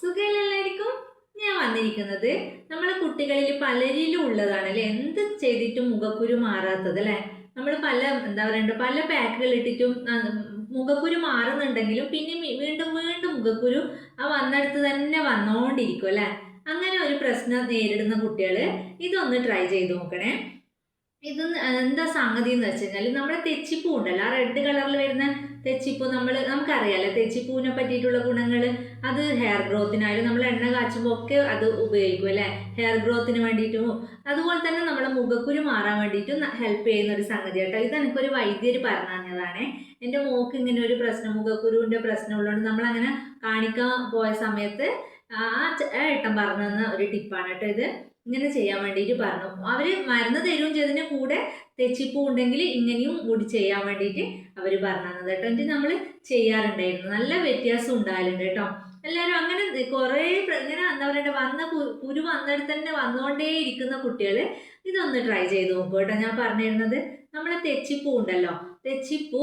സുഖമില്ലായിരിക്കും ഞാൻ വന്നിരിക്കുന്നത്. നമ്മളെ കുട്ടികളിൽ പലരിലും ഉള്ളതാണ് അല്ലേ എന്ത് ചെയ്തിട്ടും മുഖക്കുരു മാറാത്തത് അല്ലേ? നമ്മൾ പല എന്താ പറയണ്ട പല പാക്കുകൾ ഇട്ടിട്ടും മുഖക്കുരു മാറുന്നുണ്ടെങ്കിലും പിന്നെ വീണ്ടും വീണ്ടും മുഖക്കുരു ആ വന്നടുത്ത് തന്നെ വന്നുകൊണ്ടിരിക്കും അല്ലേ? അങ്ങനെ ഒരു പ്രശ്നം നേരിടുന്ന കുട്ടികൾ ഇതൊന്ന് ട്രൈ ചെയ്ത് നോക്കണേ. ഇത് എന്താ സംഗതി എന്ന് വെച്ച് കഴിഞ്ഞാൽ നമ്മുടെ തെച്ചിപ്പൂ ഉണ്ടല്ലോ. ആ റെഡ് കളറിൽ വരുന്ന തെച്ചിപ്പൂ നമ്മൾ നമുക്കറിയാലോ തെച്ചിപ്പൂവിനെ പറ്റിയിട്ടുള്ള ഗുണങ്ങൾ അത് ഹെയർ ഗ്രോത്തിനായാലും നമ്മൾ എണ്ണ കാച്ചുമ്പോൾ ഒക്കെ അത് ഉപയോഗിക്കും അല്ലേ? ഹെയർ ഗ്രോത്തിന് വേണ്ടിയിട്ടും. അതുപോലെ തന്നെ നമ്മുടെ മുഖക്കുരു മാറാൻ വേണ്ടിയിട്ടും ഹെൽപ്പ് ചെയ്യുന്ന ഒരു സംഗതി കേട്ടോ. ഇത് എനിക്കൊരു വൈദ്യർ പറഞ്ഞു തന്നതാണ് എന്റെ മോക്ക് ഇങ്ങനെ ഒരു പ്രശ്നം മുഖക്കുരുവിന്റെ പ്രശ്നം ഉള്ളതുകൊണ്ട് നമ്മളങ്ങനെ കാണിക്കാൻ പോയ സമയത്ത് ആ ഏട്ടൻ പറഞ്ഞു തന്ന ഒരു ടിപ്പാണ് കേട്ടോ ഇത്. ഇങ്ങനെ ചെയ്യാൻ വേണ്ടിയിട്ട് പറഞ്ഞു. അവർ മരുന്ന് തരുകയും ചെയ്തതിന്റെ കൂടെ തെച്ചിപ്പൂ ഉണ്ടെങ്കിൽ ഇങ്ങനെയും കൂടി ചെയ്യാൻ വേണ്ടിയിട്ട് അവർ പറഞ്ഞു തന്നത് കേട്ടോ. എന്നിട്ട് നമ്മൾ ചെയ്യാറുണ്ടായിരുന്നു. നല്ല വ്യത്യാസം ഉണ്ടായാലുണ്ട് കേട്ടോ. എല്ലാവരും അങ്ങനെ കുറേ ഇങ്ങനെ എന്താ പറയുക വന്ന കുരു വന്നിടത്ത് തന്നെ വന്നുകൊണ്ടേ ഇരിക്കുന്ന കുട്ടികൾ ഇതൊന്ന് ട്രൈ ചെയ്ത് നോക്കൂ കേട്ടോ. ഞാൻ പറഞ്ഞിരുന്നത് നമ്മളെ തെച്ചിപ്പൂ ഉണ്ടല്ലോ. തെച്ചിപ്പൂ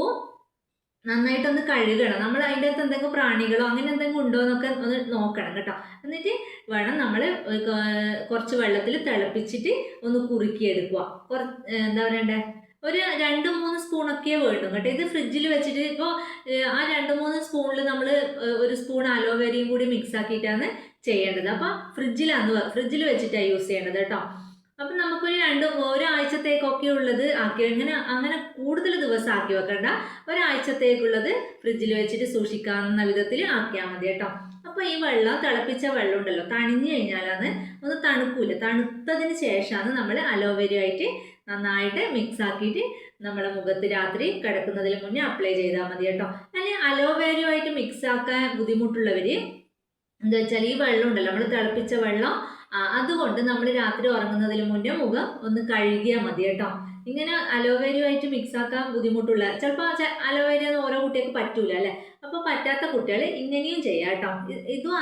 നന്നായിട്ടൊന്ന് കഴുകണം. നമ്മൾ അതിന്റെ അകത്ത് എന്തെങ്കിലും പ്രാണികളോ അങ്ങനെ എന്തെങ്കിലും ഉണ്ടോ എന്നൊക്കെ ഒന്ന് നോക്കണം കേട്ടോ. എന്നിട്ട് വേണം നമ്മൾ കുറച്ച് വെള്ളത്തിൽ തിളപ്പിച്ചിട്ട് ഒന്ന് കുറുക്കിയെടുക്കുക. കുറ എന്താ പറയണ്ടേ? ഒരു രണ്ട് മൂന്ന് സ്പൂണൊക്കെ വേണ്ടും കേട്ടോ. ഇത് ഫ്രിഡ്ജിൽ വെച്ചിട്ട് ഇപ്പോൾ ആ രണ്ട് മൂന്ന് സ്പൂണിൽ നമ്മൾ ഒരു സ്പൂൺ അലോവേരയും കൂടി മിക്സ് ആക്കിയിട്ടാണ് ചെയ്യേണ്ടത്. അപ്പോൾ ഫ്രിഡ്ജിലാണ് ഫ്രിഡ്ജിൽ വെച്ചിട്ടാണ് യൂസ് ചെയ്യേണ്ടത് കേട്ടോ. അപ്പം നമുക്കൊരു രണ്ട് ഒരാഴ്ചത്തേക്കൊക്കെ ഉള്ളത് ആക്കി ഇങ്ങനെ അങ്ങനെ കൂടുതൽ ദിവസം ആക്കി വെക്കണ്ട. ഒരാഴ്ചത്തേക്കുള്ളത് ഫ്രിഡ്ജിൽ വെച്ചിട്ട് സൂക്ഷിക്കാവുന്ന വിധത്തിൽ ആക്കിയാൽ മതി കേട്ടോ. അപ്പൊ ഈ വെള്ളം തിളപ്പിച്ച വെള്ളം ഉണ്ടല്ലോ തണിഞ്ഞു കഴിഞ്ഞാലാണ് ഒന്ന് തണുക്കൂല. തണുത്തതിന് ശേഷമാണ് നമ്മൾ അലോവേരയായിട്ട് നന്നായിട്ട് മിക്സ് ആക്കിയിട്ട് നമ്മുടെ മുഖത്ത് രാത്രി കിടക്കുന്നതിന് മുന്നേ അപ്ലൈ ചെയ്താൽ മതി കേട്ടോ. അല്ലെങ്കിൽ അലോവേരയുമായിട്ട് മിക്സ് ആക്കാൻ ബുദ്ധിമുട്ടുള്ളവർ എന്താ വെച്ചാൽ ഈ വെള്ളം ഉണ്ടല്ലോ നമ്മൾ തിളപ്പിച്ച വെള്ളം അതുകൊണ്ട് നമ്മൾ രാത്രി ഉറങ്ങുന്നതിന് മുന്നേ മുഖം ഒന്ന് കഴുകിയാൽ മതി കേട്ടോ. ഇങ്ങനെ അലോവേരയുമായിട്ട് മിക്സ് ആക്കാൻ ബുദ്ധിമുട്ടുള്ള ചിലപ്പോൾ അലോവേര ഓരോ കുട്ടികൾക്ക് പറ്റൂല അല്ലേ? അപ്പോൾ പറ്റാത്ത കുട്ടികൾ ഇങ്ങനെയും ചെയ്യാം കേട്ടോ. ഇതും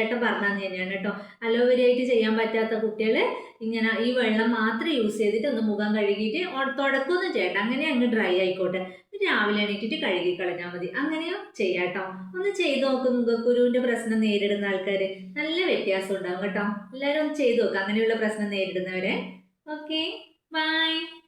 ഏട്ടൻ പറഞ്ഞു തന്നെയാണ് കേട്ടോ. അലോവേരയായിട്ട് ചെയ്യാൻ പറ്റാത്ത കുട്ടികൾ ഇങ്ങനെ ഈ വെള്ളം മാത്രം യൂസ് ചെയ്തിട്ട് ഒന്ന് മുഖം കഴുകിയിട്ട് തുടക്കമൊന്നും ചെയ്യണ്ട. അങ്ങനെ അങ്ങ് ഡ്രൈ ആയിക്കോട്ടെ. രാവിലെ എണീറ്റിട്ട് കഴുകി കളഞ്ഞാൽ മതി. അങ്ങനെയോ ചെയ്യാട്ടോ ഒന്ന് ചെയ്ത് നോക്ക് മുഖക്കുരുവിന്റെ പ്രശ്നം നേരിടുന്ന ആൾക്കാര്. നല്ല വ്യത്യാസം ഉണ്ടാവും കേട്ടോ. എല്ലാവരും ഒന്ന് ചെയ്ത് നോക്കുക അങ്ങനെയുള്ള പ്രശ്നം നേരിടുന്നവരെ. ഓക്കെ. ബൈ.